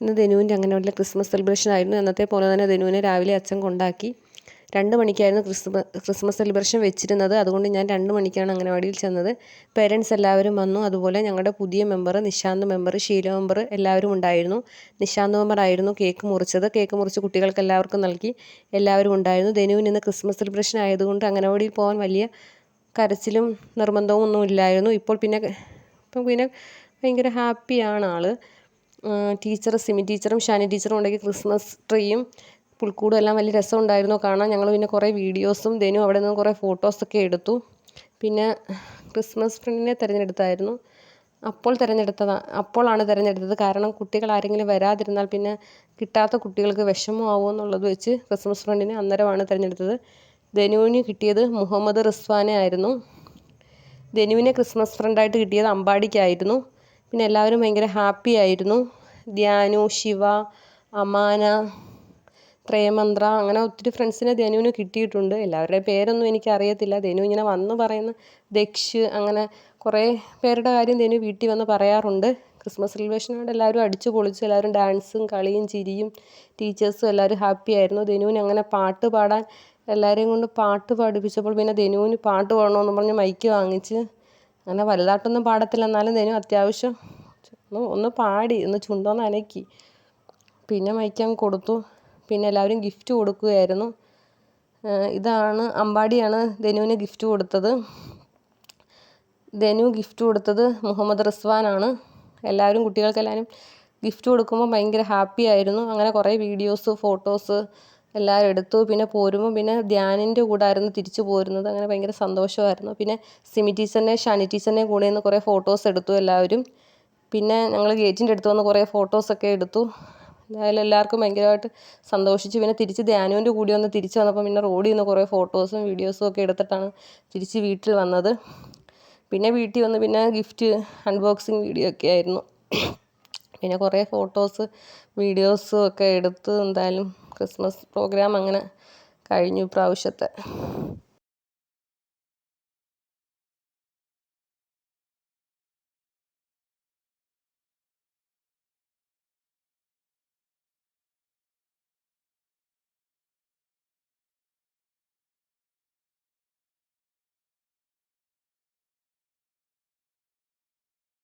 ഇന്ന് ധനുവിന്റെ അംഗനവാടിയിലെ Christmas celebration ആയിരുന്നു. അന്നത്തെ പോലെ തന്നെ ധനുവിനെ രാവിലെ അച്ഛൻ കൊണ്ടാക്കി രണ്ട് മണിക്കായിരുന്നു ക്രിസ്മസ് ക്രിസ്മസ് സെലിബ്രേഷൻ വെച്ചിരുന്നത്. അതുകൊണ്ട് ഞാൻ രണ്ട് മണിക്കാണ് അംഗനവാടിയിൽ ചെന്നത്. പേരൻസ് എല്ലാവരും വന്നു. അതുപോലെ ഞങ്ങളുടെ പുതിയ member Nishant member Sheela member എല്ലാവരും ഉണ്ടായിരുന്നു. നിശാന്ത് മെമ്പർ ആയിരുന്നു കേക്ക് മുറിച്ചത്. കേക്ക് മുറിച്ച് കുട്ടികൾക്ക് എല്ലാവർക്കും നൽകി എല്ലാവരും ഉണ്ടായിരുന്നു. ധനുവിന് ഇന്ന് ക്രിസ്മസ് സെലിബ്രേഷൻ ആയതുകൊണ്ട് അംഗനവാടിയിൽ പോകാൻ വലിയ കരച്ചിലും നിർബന്ധവും ഒന്നും ഇല്ലായിരുന്നു. ഇപ്പോൾ പിന്നെ ഇപ്പം പിന്നെ ഭയങ്കര ഹാപ്പിയാണ് ആൾ ടീച്ചർ സിമി ടീച്ചറും ഷാനി ടീച്ചറും ഉണ്ടെങ്കിൽ ക്രിസ്മസ് ട്രീയും പുൽക്കൂടും എല്ലാം വലിയ രസമുണ്ടായിരുന്നു കാണാൻ. ഞങ്ങൾ പിന്നെ കുറേ വീഡിയോസും ധനു അവിടെ നിന്ന് കുറേ ഫോട്ടോസൊക്കെ എടുത്തു. പിന്നെ ക്രിസ്മസ് ഫ്രണ്ടിനെ തിരഞ്ഞെടുത്തായിരുന്നു. അപ്പോൾ തിരഞ്ഞെടുത്തതാണ് അപ്പോഴാണ് തിരഞ്ഞെടുത്തത്. കാരണം കുട്ടികൾ ആരെങ്കിലും വരാതിരുന്നാൽ പിന്നെ കിട്ടാത്ത കുട്ടികൾക്ക് വിഷമമാവുമോ എന്നുള്ളത് വെച്ച് ക്രിസ്മസ് ഫ്രണ്ടിനെ അന്നേരമാണ് തിരഞ്ഞെടുത്തത്. ധനുവിന് കിട്ടിയത് മുഹമ്മദ് റിസ്വാനെ ആയിരുന്നു. ധനുവിനെ ക്രിസ്മസ് ഫ്രണ്ടായിട്ട് കിട്ടിയത് അമ്പാടിക്കായിരുന്നു. പിന്നെ എല്ലാവരും ഭയങ്കര ഹാപ്പി ആയിരുന്നു. ധ്യാനു ശിവ അമാന പ്രേമന്ത്ര അങ്ങനെ ഒത്തിരി ഫ്രണ്ട്സിനെ ധനുവിന് കിട്ടിയിട്ടുണ്ട്. എല്ലാവരുടെയും പേരൊന്നും എനിക്ക് അറിയത്തില്ല ധനു ഇങ്ങനെ വന്ന് പറയുന്ന ദക്ഷ് അങ്ങനെ കുറേ പേരുടെ കാര്യം ധനു വീട്ടിൽ വന്ന് പറയാറുണ്ട്. ക്രിസ്മസ് സെലിബ്രേഷനോട് എല്ലാവരും അടിച്ചു പൊളിച്ചു. എല്ലാവരും ഡാൻസും കളിയും ചിരിയും ടീച്ചേഴ്സും എല്ലാവരും ഹാപ്പി ആയിരുന്നു. ധനുവിന് അങ്ങനെ പാട്ട് പാടാൻ എല്ലാവരെയും കൊണ്ട് പാട്ട് പാടിപ്പിച്ചപ്പോൾ പിന്നെ ധനുവിന് പാട്ട് പാടണമെന്ന് പറഞ്ഞ് മൈക്ക് വാങ്ങിച്ച് അങ്ങനെ വലുതായിട്ടൊന്നും പാടത്തില്ല. എന്നാലും ധനു അത്യാവശ്യം ഒന്ന് ഒന്ന് പാടി ഒന്ന് ചുണ്ടൊന്ന് അനക്കി. പിന്നെ മൈക്ക് അങ്ങ് കൊടുത്തു. പിന്നെ എല്ലാവരും ഗിഫ്റ്റ് കൊടുക്കുകയായിരുന്നു. ഇതാണ് അമ്പാടിയാണ് ധനുവിന് ഗിഫ്റ്റ് കൊടുത്തത്. ധനു ഗിഫ്റ്റ് കൊടുത്തത് മുഹമ്മദ് റിസ്വാനാണ് എല്ലാവരും കുട്ടികൾക്കെല്ലാവരും ഗിഫ്റ്റ് കൊടുക്കുമ്പോൾ ഭയങ്കര ഹാപ്പി ആയിരുന്നു. അങ്ങനെ കുറേ വീഡിയോസ് ഫോട്ടോസ് എല്ലാവരും എടുത്തു. പിന്നെ പോരുമ്പോൾ പിന്നെ ധ്യാനിന്റെ കൂടെ ആയിരുന്നു തിരിച്ചു പോരുന്നത്. അങ്ങനെ ഭയങ്കര സന്തോഷമായിരുന്നു. പിന്നെ സിമി ടീച്ചറിനെ ഷാനി ടീച്ചറിനെ കൂടെ നിന്ന് കുറേ ഫോട്ടോസ് എടുത്തു എല്ലാവരും. പിന്നെ ഞങ്ങൾ ഗേറ്റിന്റെ അടുത്ത് വന്ന് കുറേ ഫോട്ടോസൊക്കെ എടുത്തു. എന്തായാലും എല്ലാവർക്കും ഭയങ്കരമായിട്ട് സന്തോഷിച്ചു. പിന്നെ തിരിച്ച് ധ്യാനുവിന്റെ കൂടി വന്ന് തിരിച്ച് വന്നപ്പോൾ പിന്നെ റോഡിൽ നിന്ന് കുറേ ഫോട്ടോസും വീഡിയോസും ഒക്കെ എടുത്തിട്ടാണ് തിരിച്ച് വീട്ടിൽ വന്നത്. പിന്നെ വീട്ടിൽ വന്ന് പിന്നെ ഗിഫ്റ്റ് അൺബോക്സിങ് വീഡിയോ ഒക്കെ ആയിരുന്നു. പിന്നെ കുറേ ഫോട്ടോസ് വീഡിയോസും ഒക്കെ എടുത്ത് എന്തായാലും ക്രിസ്മസ് പ്രോഗ്രാം അങ്ങനെ കഴിഞ്ഞു ഇപ്രാവശ്യത്തെ